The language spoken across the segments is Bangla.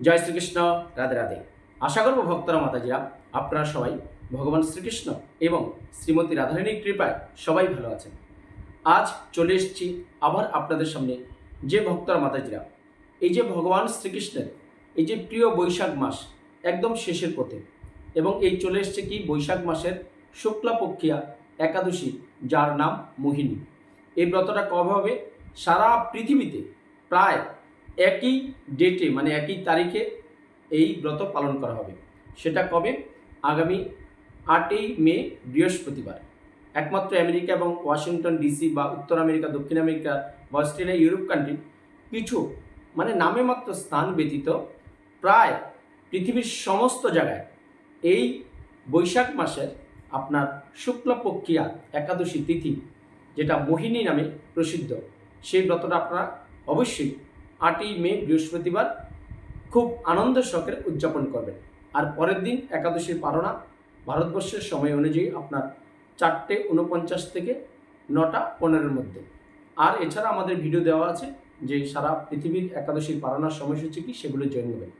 জয় শ্রীকৃষ্ণ, রাধে রাধে। আশা করব ভক্তরা মাতাজিরা, আপনারা সবাই ভগবান শ্রীকৃষ্ণ এবং শ্রীমতী রাধারানীর কৃপায় সবাই ভালো আছেন। আজ চলে এসেছি আবার আপনাদের সামনে। যে ভক্তরা মাতাজিরা, এই যে ভগবান শ্রীকৃষ্ণের এই যে প্রিয় বৈশাখ মাস একদম শেষের পথে এবং এই চলে এসছে কি বৈশাখ মাসের শুক্লাপক্ষিয়া একাদশী, যার নাম মোহিনী। এই ব্রতটা কবে হবে? সারা পৃথিবীতে প্রায় একই ডেটে মানে একই তারিখে এই ব্রত পালন করা হবে। সেটা কবে? আগামী আটই মে, বৃহস্পতিবার। একমাত্র আমেরিকা এবং ওয়াশিংটন ডিসি বা উত্তর আমেরিকা, দক্ষিণ আমেরিকা বা অস্ট্রেলিয়া, ইউরোপ কান্ট্রি কিছু মানে নামে মাত্র স্থান ব্যতীত প্রায় পৃথিবীর সমস্ত জায়গায় এই বৈশাখ মাসের আপনার শুক্লপক্ষিয়া একাদশী তিথি, যেটা মোহিনী নামে প্রসিদ্ধ, সেই ব্রতটা আপনারা অবশ্যই আটই মে, বৃহস্পতিবার খুব আনন্দ সহকারে উদযাপন করবেন। আর পরের দিন একাদশীর পারণা ভারতবর্ষের সময় অনুযায়ী আপনার চারটে উনপঞ্চাশ থেকে নটা পনেরোর মধ্যে। আর এছাড়া আমাদের ভিডিও দেওয়া আছে যে সারা পৃথিবীর একাদশীর পালনার সময়সূচি কি সেগুলো জেনে নেবেন।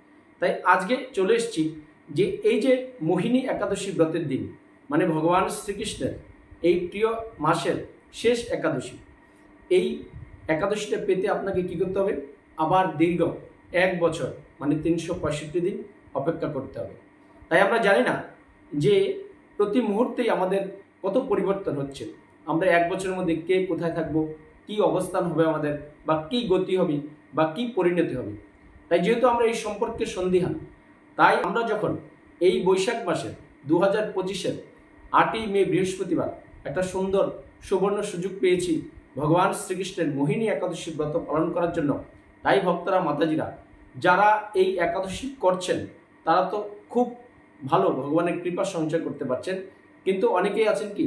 তাই আজকে চলে এসেছি যে এই যে মোহিনী একাদশী ব্রতের দিন মানে ভগবান শ্রীকৃষ্ণের এই প্রিয় মাসের শেষ একাদশী, এই একাদশীটা পেতে আপনাকে কী করতে হবে? আবার দীর্ঘ এক বছর মানে তিনশো পঁয়ষট্টি দিন অপেক্ষা করতে হবে। তাই আমরা জানি না যে প্রতি মুহূর্তেই আমাদের কত পরিবর্তন হচ্ছে। আমরা এক বছরের মধ্যে কে কোথায় থাকব, কি অবস্থান হবে আমাদের, বা কি গতি হবে, বা কি পরিণতি হবে। তাই যেহেতু আমরা এই সম্পর্কে সন্দিহান, তাই আমরা যখন এই বৈশাখ মাসের দু হাজার পঁচিশের আটই মে বৃহস্পতিবার একটা সুন্দর সুবর্ণ সুযোগ পেয়েছি, ভগবান শ্রীকৃষ্ণের মোহিনী একাদশী ব্রত পালন করার জন্য তাই ভক্তরা, মাতাজিরা, যারা এই একাদশী করছেন, তারা তো খুব ভালো ভগবানের কৃপা সঞ্চয় করতে পারছেন। কিন্তু অনেকেই আছেন কি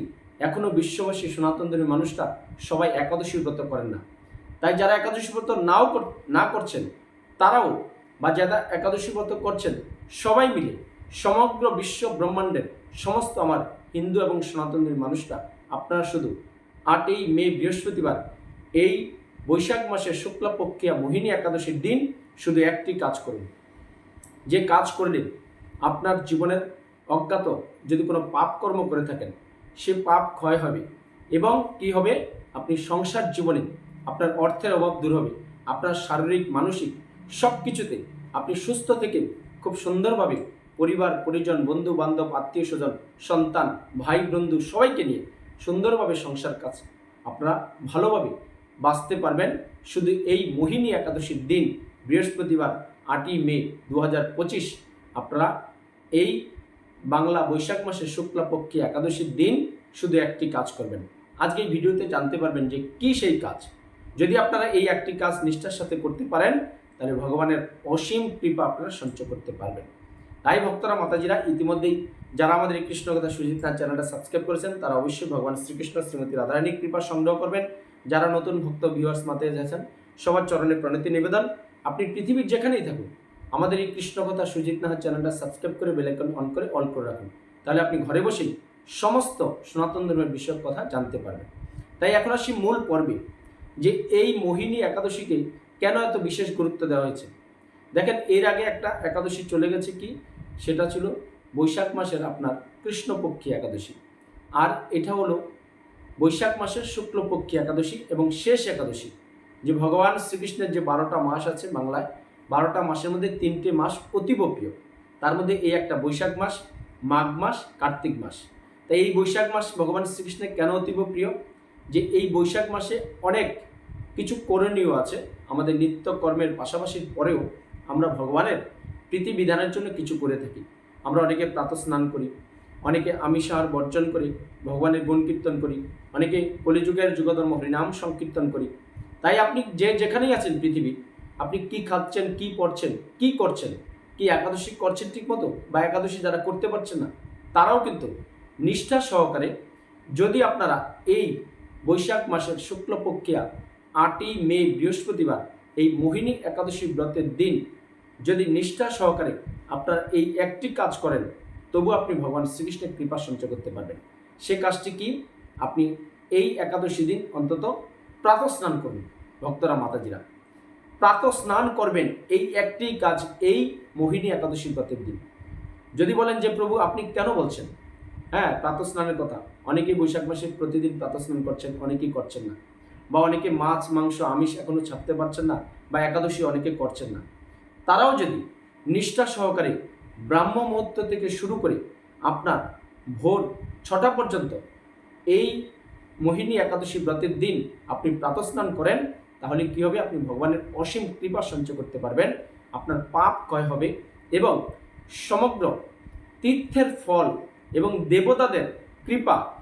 এখনও বিশ্ববাসী, সনাতন ধর্মী মানুষরা সবাই একাদশী ব্রত করেন না। তাই যারা একাদশী ব্রত নাও না করছেন, তারাও বা যারা একাদশী ব্রত করছেন, সবাই মিলে সমগ্র বিশ্ব ব্রহ্মাণ্ডের সমস্ত আমার হিন্দু এবং সনাতনের মানুষরা, আপনারা শুধু আটই মে বৃহস্পতিবার এই বৈশাখ মাসের শুক্লাপক্ষিয়া মোহিনী একাদশীর দিন শুধু একটি কাজ করুন। যে কাজ করলে আপনার জীবনের অজ্ঞাত যদি কোনো পাপ কর্ম করে থাকেন, সে পাপ ক্ষয় হবে এবং কি হবে? আপনি সংসার জীবনে আপনার অর্থের অভাব দূর হবে। আপনার শারীরিক, মানসিক সব কিছুতে আপনি সুস্থ থেকে খুব সুন্দরভাবে পরিবার, পরিজন বন্ধু বান্ধব আত্মীয় স্বজন সন্তান ভাই বন্ধু সবাইকে নিয়ে সুন্দরভাবে সংসার কাজ আপনারা ভালোভাবে বাঁচতে পারবেন। শুধু এই মোহিনী একাদশীর দিন, বৃহস্পতিবার আটই মে দু হাজার পঁচিশ, আপনারা এই বাংলা বৈশাখ মাসের শুক্লাপক্ষী একাদশীর দিন শুধু একটি কাজ করবেন। আজকে এই ভিডিওতে জানতে পারবেন যে কি সেই কাজ। যদি আপনারা এই একটি কাজ নিষ্ঠার সাথে করতে পারেন, তাহলে ভগবানের অসীম কৃপা আপনারা সঞ্চয় করতে পারবেন। তাই ভক্তরা, মাতাজিরা, ইতিমধ্যেই যারা আমাদের এই কৃষ্ণকথা সুজিত নাথ চ্যানেলটা সাবস্ক্রাইব করেছেন, তারা অবশ্যই ভগবান শ্রীকৃষ্ণ শ্রীমতী রাধারানীর কৃপা সংগ্রহ করবেন। যারা নতুন ভক্ত ভিউয়ার্স মাতে আছেন সবার চরণে প্রণতি নিবেদন। আপনি পৃথিবীর যেখানেই থাকুন, আমাদের এই কৃষ্ণকথা সুজিত নাহার চ্যানেলটা সাবস্ক্রাইব করে বেলাইকন অন করে অল করে রাখুন। তাহলে আপনি ঘরে বসেই সমস্ত সনাতন ধর্মের বিষয়ক কথা জানতে পারবেন। তাই এখন আসি মূল পর্বে, যে এই মোহিনী একাদশীকে কেন এত বিশেষ গুরুত্ব দেওয়া হয়েছে? দেখেন, এর আগে একটা একাদশী চলে গেছে কি? সেটা ছিল বৈশাখ মাসের আপনার কৃষ্ণপক্ষী একাদশী। আর এটা হলো বৈশাখ মাসের শুক্লপক্ষী একাদশী এবং শেষ একাদশী। যে ভগবান শ্রীকৃষ্ণের যে বারোটা মাস আছে বাংলায়, বারোটা মাসের মধ্যে তিনটে মাস অতীব প্রিয়। তার মধ্যে এই একটা বৈশাখ মাস, মাঘ মাস, কার্তিক মাস। তাই এই বৈশাখ মাস ভগবান শ্রীকৃষ্ণের কেন অতীব প্রিয়? যে এই বৈশাখ মাসে অনেক কিছু করণীয় আছে। আমাদের নিত্য কর্মের পাশাপাশি পরেও আমরা ভগবানের প্রীতি বিধানের জন্য কিছু করে থাকি। আমরা অনেকে প্রাতঃ স্নান করি অনেকে আমিষ আহার বর্জন করি, ভগবানের গুণ কীর্তন করি, অনেকে কলিযুগের যুগধর্ম, হরিনাম সংকীর্তন করি। তাই আপনি যে যেখানেই আছেন পৃথিবী, আপনি কি খাচ্ছেন, কি পড়ছেন, কি করছেন, কি একাদশী করছেন ঠিক মতো বা একাদশী যারা করতে পারছেন না, তারাও কিন্তু নিষ্ঠা সহকারে যদি আপনারা এই বৈশাখ মাসের শুক্লপক্ষিয়া, আটই মে, বৃহস্পতিবার, এই মোহিনী একাদশী ব্রতের দিন যদি নিষ্ঠা সহকারে আপনারা এই একটি কাজ করেন তবু আপনি ভগবান শ্রীকৃষ্ণের কৃপা সঞ্চয় করতে পারবেন। সে কাজটি কি? আপনি এই একাদশী দিন অন্তত প্রাতঃ স্নান করুন, ভক্তরা, মাতাজিরা। প্রাতঃ স্নান করবেন, এই একটি কাজ এই মোহিনী একাদশী ব্রতের দিন। যদি বলেন যে, প্রভু, আপনি কেন বলছেন? হ্যাঁ প্রাতঃ স্নানের কথা। অনেকেই বৈশাখ মাসে প্রতিদিন প্রাতঃ স্নান করছেন, অনেকেই করছেন না। বা অনেকে মাছ, মাংস, আমিষ এখনও ছাড়তে পারছেন না, বা একাদশী অনেকে করছেন না। তারাও যদি নিষ্ঠা সহকারে ব্রাহ্ম মুহূর্ত থেকে শুরু করে আপনার ভোর ছটা পর্যন্ত এই মোহিনী একাদশী ব্রতের দিন আপনি প্রাতস্নান করেন, তাহলে কি হবে? আপনি ভগবানের অসীম কৃপা সঞ্চয় করতে পারবেন। আপনার পাপ ক্ষয় হবে এবং সমগ্র তীর্থের ফল এবং দেবতাদের কৃপা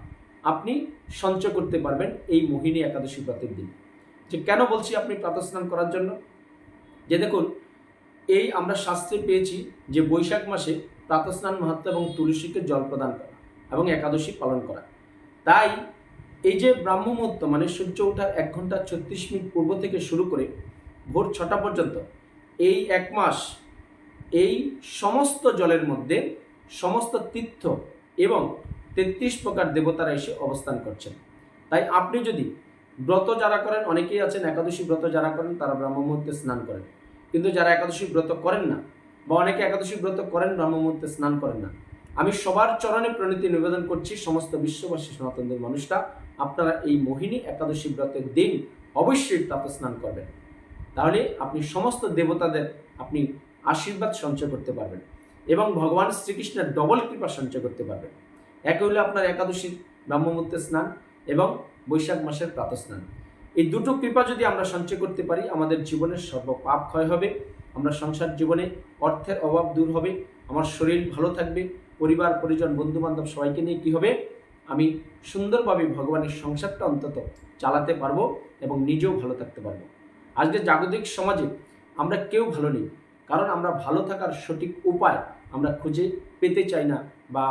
আপনি সঞ্চয় করতে পারবেন এই মোহিনী একাদশী ব্রতের দিন। যে কেন বলছি আপনি প্রাতস্নান করার জন্য? যে দেখুন এই আমরা শাস্ত্রে পেয়েছি যে বৈশাখ মাসে প্রাতস্নান মাহাত্ম এবং তুলসীকে জল প্রদান করা এবং একাদশী পালন করা। তাই এই যে ব্রাহ্ম মুহূর্ত মানে সূর্য ওঠার এক ঘণ্টা ছত্রিশ মিনিট পূর্ব থেকে শুরু করে ভোর ছটা পর্যন্ত, এই এক মাস এই সমস্ত জলের মধ্যে সমস্ত তীর্থ এবং তেত্রিশ প্রকার দেবতারা এসে অবস্থান করছেন। তাই আপনি যদি ব্রত যারা করেন, অনেকেই আছেন, একাদশী ব্রত যারা করেন, তারা ব্রাহ্ম মুহূর্তে স্নান করেন। কিন্তু যারা একাদশী ব্রত করেন না বা অনেকে একাদশী ব্রত করেন ব্রাহ্ম মুহূর্তে স্নান করেন না। আমি সবার চরণে প্রণীতি নিবেদন করছি, সমস্ত বিশ্ববাসী সনাতনদের মানুষরা। আপনারা এই মোহিনী একাদশী ব্রতের দিন অবশ্যই প্রাত স্নান করবেন। তাহলে আপনি সমস্ত দেবতাদের আপনি আশীর্বাদ সঞ্চয় করতে পারবেন এবং ভগবান শ্রীকৃষ্ণের ডবল কৃপা সঞ্চয় করতে পারবেন। একে হলো আপনার একাদশী ব্রাহ্মমূর্তে স্নান এবং বৈশাখ মাসের প্রাত স্নান এই দুটো কৃপা যদি আমরা সঞ্চয় করতে পারি, আমাদের জীবনের সর্ব পাপ ক্ষয় হবে, আমরা সংসার জীবনে অর্থের অভাব দূর হবে, আমার শরীর ভালো থাকবে, পরিবার, পরিজন বন্ধু বান্ধব সবাইকে নিয়ে কী হবে? আমি সুন্দরভাবে ভগবানের সংসারটা অন্তত চালাতে পারব এবং নিজেও ভালো থাকতে পারব। আজকে জাগতিক সমাজে আমরা কেউ ভালো নেই, কারণ আমরা ভালো থাকার সঠিক উপায় আমরা খুঁজে পেতে চাই না বা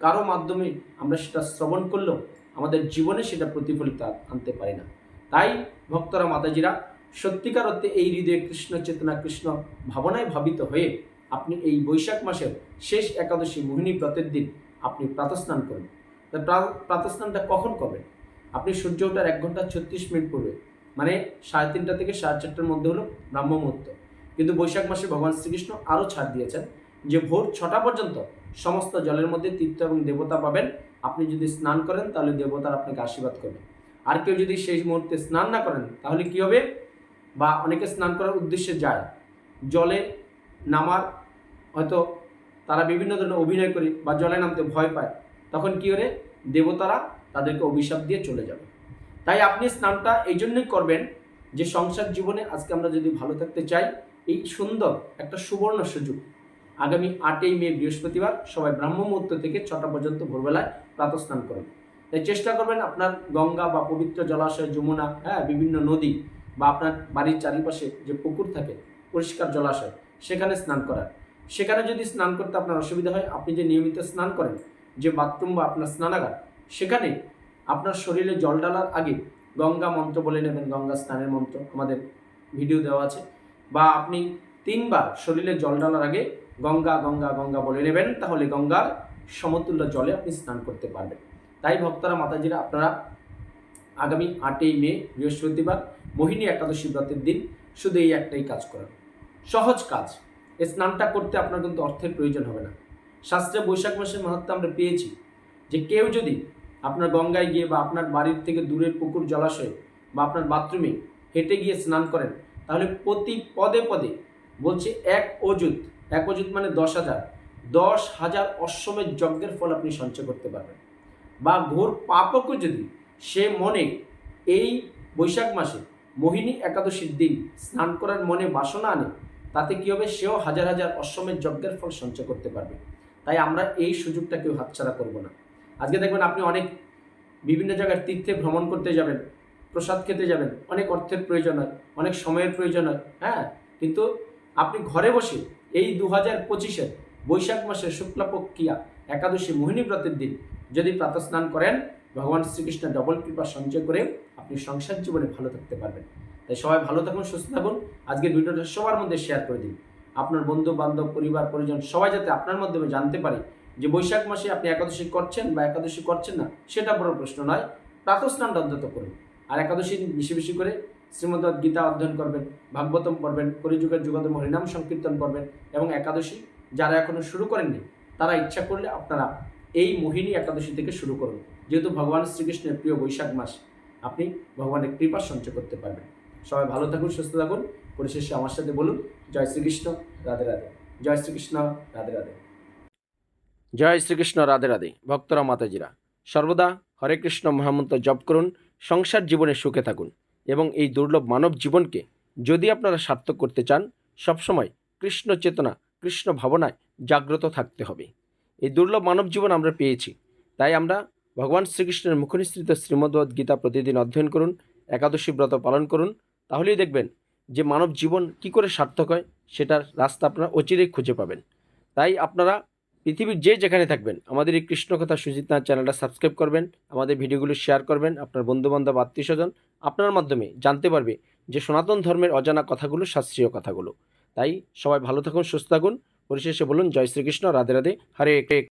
কারও মাধ্যমে আমরা সেটা শ্রবণ করলেও আমাদের জীবনে সেটা প্রতিফলিত আনতে পারি না। তাই ভক্তরা মাতাজিরা সত্যিকার অর্থে এই হৃদয়ে কৃষ্ণ চেতনা, কৃষ্ণ ভাবনায় ভাবিত হয়ে আপনি এই বৈশাখ মাসের শেষ একাদশী মোহিনী ব্রতের দিন আপনি প্রাতস্নান করুন। তা প্রা- প্রাতস্নানটা কখন করবেন? আপনি সূর্য ওঠার এক ঘণ্টা ছত্রিশ মিনিট পূর্বে মানে সাড়ে তিনটা থেকে সাড়ে চারটার মধ্যে হলো ব্রাহ্ম মুহূর্ত। কিন্তু বৈশাখ মাসে ভগবান শ্রীকৃষ্ণ আরও ছাড় দিয়েছেন যে ভোর ছটা পর্যন্ত সমস্ত জলের মধ্যে তীর্থ এবং দেবতা পাবেন। আপনি যদি স্নান করেন তাহলে দেবতার আপনাকে আশীর্বাদ করবে আর কেউ যদি সেই মুহূর্তে স্নান না করেন, তাহলে কি হবে? বা অনেকে স্নান করার উদ্দেশ্যে যায়। জলে নামার, হয়তো তারা বিভিন্ন ধরনের অভিনয় করে বা জলে নামতে ভয় পায়, তখন কি করে দেবতারা তাদেরকে অভিশাপ দিয়ে চলে যাবে। তাই আপনি স্নানটা এই জন্যই করবেন যে সংসার জীবনে আজকে আমরা যদি ভালো থাকতে চাই, এই সুন্দর একটা সুবর্ণ সুযোগ। আগামী আটই মে বৃহস্পতিবার সবাই ব্রাহ্ম মুহূর্ত থেকে ছটা পর্যন্ত ভোরবেলায় প্রাতঃস্নান করুন। তাই চেষ্টা করবেন আপনার গঙ্গা বা পবিত্র জলাশয়, যমুনা হ্যাঁ বিভিন্ন নদী বা আপনার বাড়ির চারিপাশে যে পুকুর থাকে, পরিষ্কার জলাশয়, সেখানে স্নান করার। সেখানে যদি স্নান করতে আপনার অসুবিধা হয়, আপনি যে নিয়মিত স্নান করেন, যে বাথরুম বা আপনার স্নানাগার, সেখানে আপনার শরীরে জল ডালার আগে গঙ্গা মন্ত্র বলে নেবেন, গঙ্গা স্নানের মন্ত্র আমাদের ভিডিও দেওয়া আছে। বা আপনি তিনবার শরীরে জল ডালার আগে গঙ্গা গঙ্গা গঙ্গা বলে নেবেন, তাহলে গঙ্গার সমতুল্য জলে আপনি স্নান করতে পারবেন। তাই ভক্তরা মাতাজিরা আপনারা আগামী আটই মে, বৃহস্পতিবার মোহিনী একাদশী ব্রতের দিন শুধু এই একটাই কাজ করেন। সহজ কাজ। এই স্নানটা করতে আপনার কিন্তু অর্থের প্রয়োজন হবে না। শাস্ত্রে বৈশাখ মাসের মাহাত্ম আমরা পেয়েছি যে কেউ যদি আপনার গঙ্গায় গিয়ে বা আপনার বাড়ির থেকে দূরের পুকুর জলাশয়ে বা আপনার বাথরুমে হেঁটে গিয়ে স্নান করেন, তাহলে প্রতি পদে পদে বলছে এক অযুত এক অযুত মানে দশ হাজার দশ হাজার অশ্বমের যজ্ঞের ফল আপনি সঞ্চয় করতে পারবেন। বা ঘোর পাপকও যদি সে মনে এই বৈশাখ মাসে মোহিনী একাদশীর দিন স্নান করার মনে বাসনা আনে, তাতে কী হবে? সেও হাজার হাজার অশ্বমের যজ্ঞের ফল সঞ্চয় করতে পারবে। তাই আমরা এই সুযোগটা কেউ হাতছাড়া করব না। আজকে দেখবেন আপনি অনেক বিভিন্ন জায়গার তীর্থে ভ্রমণ করতে যাবেন, প্রসাদ খেতে যাবেন, অনেক অর্থের প্রয়োজন হয়, অনেক সময়ের প্রয়োজন হয় হ্যাঁ? কিন্তু আপনি ঘরে বসে এই দু হাজার পঁচিশের বৈশাখ মাসের শুক্লাপক্ষিয়া একাদশী মোহিনী ব্রতের দিন যদি প্রাতঃস্নান করেন, ভগবান শ্রীকৃষ্ণ ডবল কৃপা সঞ্চয় করে আপনি সংসার জীবনে ভালো থাকতে পারবেন। তাই সবাই ভালো থাকুন, সুস্থ থাকুন। আজকের ভিডিওটা সবার মধ্যে শেয়ার করে দিন। আপনার বন্ধু বান্ধব পরিবার, পরিজন সবাই যাতে আপনার মাধ্যমে জানতে পারে যে বৈশাখ মাসে আপনি একাদশী করছেন বা একাদশী করছেন না, সেটা বড় প্রশ্ন নয়। প্রাতঃস্নানটা অন্তত করুন। আর একাদশী বেশি বেশি করে শ্রীমদ্ গীতা অধ্যয়ন করবেন, ভাগবতম পড়বেন, কলিযুগের যুগতম হরিনাম সংকীর্তন করবেন এবং একাদশী যারা এখনও শুরু করেননি, তারা ইচ্ছা করলে আপনারা এই মোহিনী একাদশী থেকে শুরু করুন। যেহেতু ভগবান শ্রীকৃষ্ণের প্রিয় বৈশাখ মাস, আপনি ভগবানের কৃপা সঞ্চয় করতে পারবেন। সবাই ভালো থাকুন, সুস্থ থাকুন। পরিশেষে আমার সাথে বলুন, জয় শ্রীকৃষ্ণ, রাধে রাধে। জয় শ্রীকৃষ্ণ, রাধে রাধে। জয় শ্রীকৃষ্ণ, রাধে রাধে। ভক্তরা, মাতাজিরা, সর্বদা হরে কৃষ্ণ মহামন্ত্র জপ করুন, সংসার জীবনে সুখে থাকুন এবং এই দুর্লভ মানব জীবনকে যদি আপনারা সার্থক করতে চান, সবসময় কৃষ্ণ চেতনা, কৃষ্ণ ভাবনায় জাগ্রত থাকতে হবে। এই দুর্লভ মানব জীবন আমরা পেয়েছি। তাই আমরা ভগবান শ্রীকৃষ্ণের মুখনিসৃত শ্রীমদ্ভগবদ গীতা প্রতিদিন অধ্যয়ন করুন, একাদশী ব্রত পালন করুন। তাহলেই দেখবেন যে মানব জীবন কি করে সার্থক হয়, সেটার রাস্তা আপনারা অচিরেই খুঁজে পাবেন। তাই আপনারা পৃথিবীর যে যেখানে থাকবেন, আমাদের এই কৃষ্ণকথা সুজিত নাথ চ্যানেলটা সাবস্ক্রাইব করবেন, আমাদের ভিডিওগুলো শেয়ার করবেন, আপনার বন্ধুবান্ধব আত্মীয় স্বজন আপনার মাধ্যমে জানতে পারবে যে সনাতন ধর্মের অজানা কথাগুলো শাস্ত্রীয় কথাগুলো। তাই সবাই ভালো থাকুন, সুস্থ থাকুন। পরিশেষে বলুন জয় শ্রীকৃষ্ণ রাধে রাধে হরে